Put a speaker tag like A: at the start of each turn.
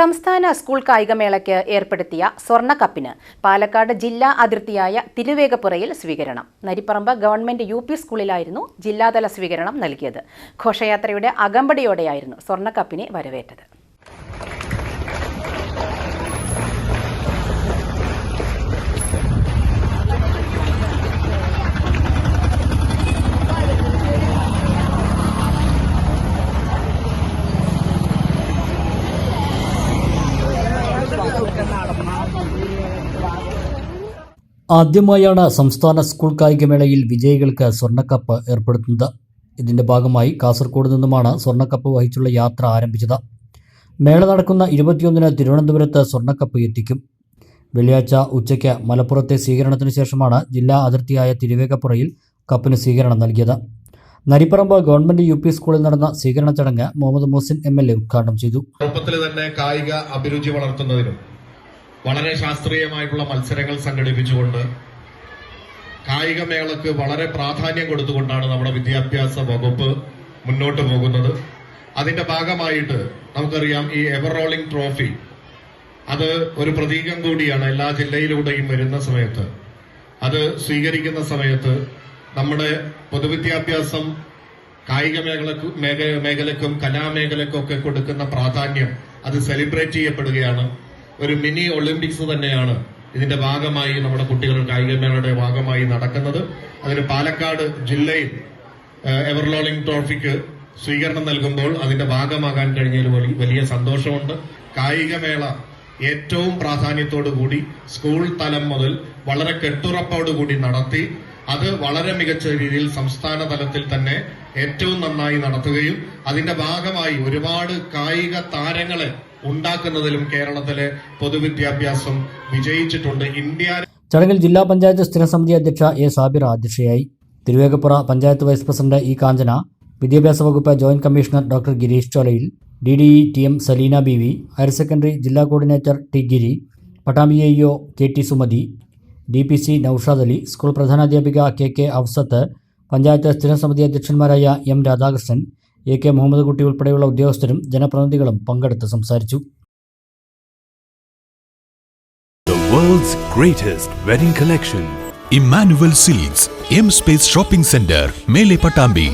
A: സംസ്ഥാന സ്കൂൾ കായികമേളയ്ക്ക് ഏർപ്പെടുത്തിയ സ്വർണക്കപ്പിന് പാലക്കാട് ജില്ലാ അതിർത്തിയായ തിരുവേഗപ്പുറയിൽ സ്വീകരണം. നരിപ്പറമ്പ് ഗവൺമെന്റ് യു പി സ്കൂളിലായിരുന്നു ജില്ലാതല സ്വീകരണം നൽകിയത്. ഘോഷയാത്രയുടെ അകമ്പടിയോടെയായിരുന്നു സ്വർണക്കപ്പിനെ വരവേറ്റത്.
B: ആദ്യമായാണ് സംസ്ഥാന സ്കൂൾ കായികമേളയിൽ വിജയികൾക്ക് സ്വർണക്കപ്പ് ഏർപ്പെടുത്തുന്നത്. ഇതിന്റെ ഭാഗമായി കാസർഗോഡ് നിന്നുമാണ് സ്വർണക്കപ്പ് വഹിച്ചുള്ള യാത്ര ആരംഭിച്ചത്. മേള നടക്കുന്ന ഇരുപത്തിയൊന്നിന് തിരുവനന്തപുരത്ത് സ്വർണക്കപ്പ് എത്തിക്കും. വെള്ളിയാഴ്ച ഉച്ചയ്ക്ക് മലപ്പുറത്തെ സ്വീകരണത്തിന് ശേഷമാണ് ജില്ലാ അതിർത്തിയായ തിരുവേഗപ്പുറയിൽ കപ്പിന് സ്വീകരണം നൽകിയത്. നരിപ്പറമ്പ് ഗവൺമെന്റ് യു പി സ്കൂളിൽ നടന്ന സ്വീകരണ ചടങ്ങ് Muhammad Muhsin M L A ഉദ്ഘാടനം ചെയ്തു.
C: തന്നെ കായിക അഭിരുചി വളർത്തുന്നതിനും വളരെ ശാസ്ത്രീയമായിട്ടുള്ള മത്സരങ്ങൾ സംഘടിപ്പിച്ചുകൊണ്ട് കായിക മേളക്ക് വളരെ പ്രാധാന്യം കൊടുത്തുകൊണ്ടാണ് നമ്മുടെ വിദ്യാഭ്യാസ വകുപ്പ് മുന്നോട്ട് പോകുന്നത്. അതിന്റെ ഭാഗമായിട്ട് നമുക്കറിയാം ഈ എവർ റോളിംഗ് ട്രോഫി അത് ഒരു പ്രതീകം കൂടിയാണ് എല്ലാ ജില്ലയിലൂടെയും വരുന്ന സമയത്ത്. അത് സ്വീകരിക്കുന്ന സമയത്ത് നമ്മുടെ പൊതുവിദ്യാഭ്യാസം കായിക മേഖലക്ക് മേഖ- മേഖലക്കും കലാമേഖലക്കും ഒക്കെ കൊടുക്കുന്ന പ്രാധാന്യം അത് സെലിബ്രേറ്റ് ചെയ്യപ്പെടുകയാണ്. ഒരു മിനി ഒളിമ്പിക്സ് തന്നെയാണ് ഇതിന്റെ ഭാഗമായി നമ്മുടെ കുട്ടികൾ കായികമേളയുടെ ഭാഗമായി നടക്കുന്നത്. അതിന് പാലക്കാട് ജില്ലയിൽ എവർലോളിംഗ് ട്രോഫിക്ക് സ്വീകരണം നൽകുമ്പോൾ അതിന്റെ ഭാഗമാകാൻ കഴിഞ്ഞതിൽ വലി- വലിയ സന്തോഷമുണ്ട്. കായികമേള ഏറ്റവും പ്രാധാന്യത്തോടു കൂടി സ്കൂൾ തലം മുതൽ വളരെ കെട്ടുറപ്പോടുകൂടി നടത്തി. അത് വളരെ മികച്ച രീതിയിൽ സംസ്ഥാന തലത്തിൽ തന്നെ ഏറ്റവും നന്നായി നടത്തുകയും അതിന്റെ ഭാഗമായി ഒരുപാട് കായിക താരങ്ങളെ ഉണ്ടാക്കുന്നതിലും കേരളത്തിലെ പൊതുവിദ്യാഭ്യാസം വിജയിച്ചിട്ടുണ്ട്. ഇന്ത്യ
B: ചടങ്ങിൽ ജില്ലാ പഞ്ചായത്ത് സ്ഥിരസമിതി അധ്യക്ഷ എ സാബിറ അധ്യക്ഷയായി. Thiruvegappura panchayat vice president E Kanchana വിദ്യാഭ്യാസ വകുപ്പ് joint commissioner doctor Girish Cholayil D D E T M Salina B V higher secondary ജില്ലാ coordinator T Giri Pattambi A EO K T Sumathi D P C Naushad Ali school പ്രധാനാധ്യാപിക K K Afsath panchayat സ്ഥിരസമിതി അധ്യക്ഷന്മാരായ M Radhakrishnan A K Muhammad Kutty ഉൾപ്പെടെയുള്ള ഉദ്യോഗസ്ഥരും ജനപ്രതിനിധികളും പങ്കെടുത്ത് സംസാരിച്ചു.
D: World's greatest wedding collection Emmanuel silks M space shopping centre മേലെ പട്ടാമ്പി